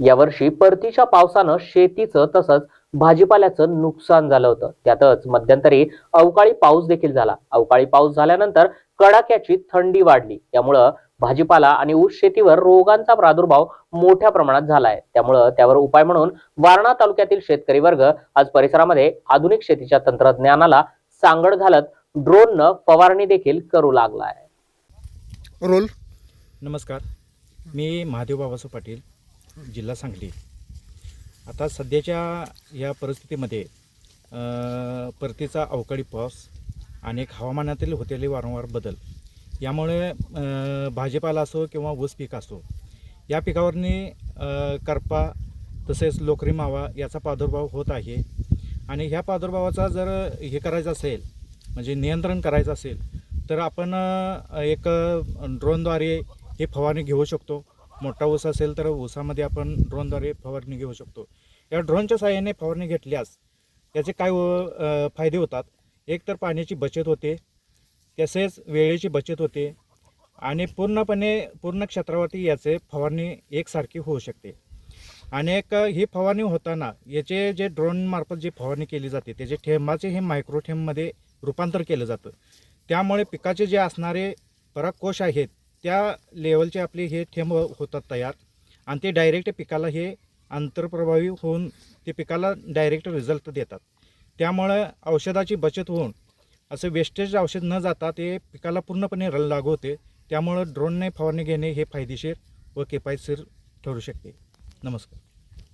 यावर्षी परतीच्या पावसानं शेतीचं तसंच भाजीपाल्याचं नुकसान झालं होतं. त्यातच मध्यंतरी अवकाळी पाऊस देखील झाला. अवकाळी पाऊस झाल्यानंतर कडाक्याची थंडी वाढली. त्यामुळं भाजीपाला आणि ऊस शेतीवर रोगांचा प्रादुर्भाव मोठ्या प्रमाणात झालाय. त्यामुळं त्यावर उपाय म्हणून वारणा तालुक्यातील शेतकरी वर्ग आज परिसरामध्ये आधुनिक शेतीच्या तंत्रज्ञानाला सांगड घालत ड्रोननं फवारणी देखील करू लागलाय. रोल. नमस्कार. मी महादेव बाबासाहेब पाटील. जिल्हा सांगली. आता सध्याच्या या परिस्थितीमध्ये परतीचा अवकाळी पाऊस आणि एक हवामानातील होतेले वारंवार बदल यामुळे भाजीपाला असो किंवा ऊस पीक असो या पिकावरनी करपा तसेच लोकरी मावा याचा प्रादुर्भाव होत आहे. आणि ह्या प्रादुर्भावाचा जर हे करायचं असेल म्हणजे नियंत्रण करायचं असेल तर आपण एक ड्रोनद्वारे हे फवारणी घेऊ शकतो. मोठा ऊस असेल तर ऊसामध्ये आपण ड्रोनद्वारे फवारणी घेऊ शकतो. या ड्रोनच्या साहाय्याने फवारणी घेतल्यास याचे काय व- फायदे होतात? एक तर पाण्याची बचत होते तसेच वेळेची बचत होते आणि पूर्णपणे पूर्ण क्षेत्रावरती याचे फवारणी एकसारखी होऊ शकते. आणि एक ही फवारणी होताना याचे जे ड्रोनमार्फत जी फवारणी केली जाते त्याचे ठेंबाचे हे मायक्रोठेंबमध्ये रूपांतर केलं जातं. त्यामुळे पिकाचे जे असणारे परागकोश आहेत त्या लेवलचे आपले हे थेंब होतात तयार. आणि ते डायरेक्ट पिकाला हे आंतरप्रभावी होऊन ते पिकाला डायरेक्ट रिझल्ट देतात. त्यामुळं औषधाची बचत होऊन असं वेस्टेज औषध न जाता ते पिकाला पूर्णपणे रल लागू होते त्यामुळं ड्रोनने फवारणी घेणे हे फायदेशीर व किफायतशीर ठरू शकते. नमस्कार.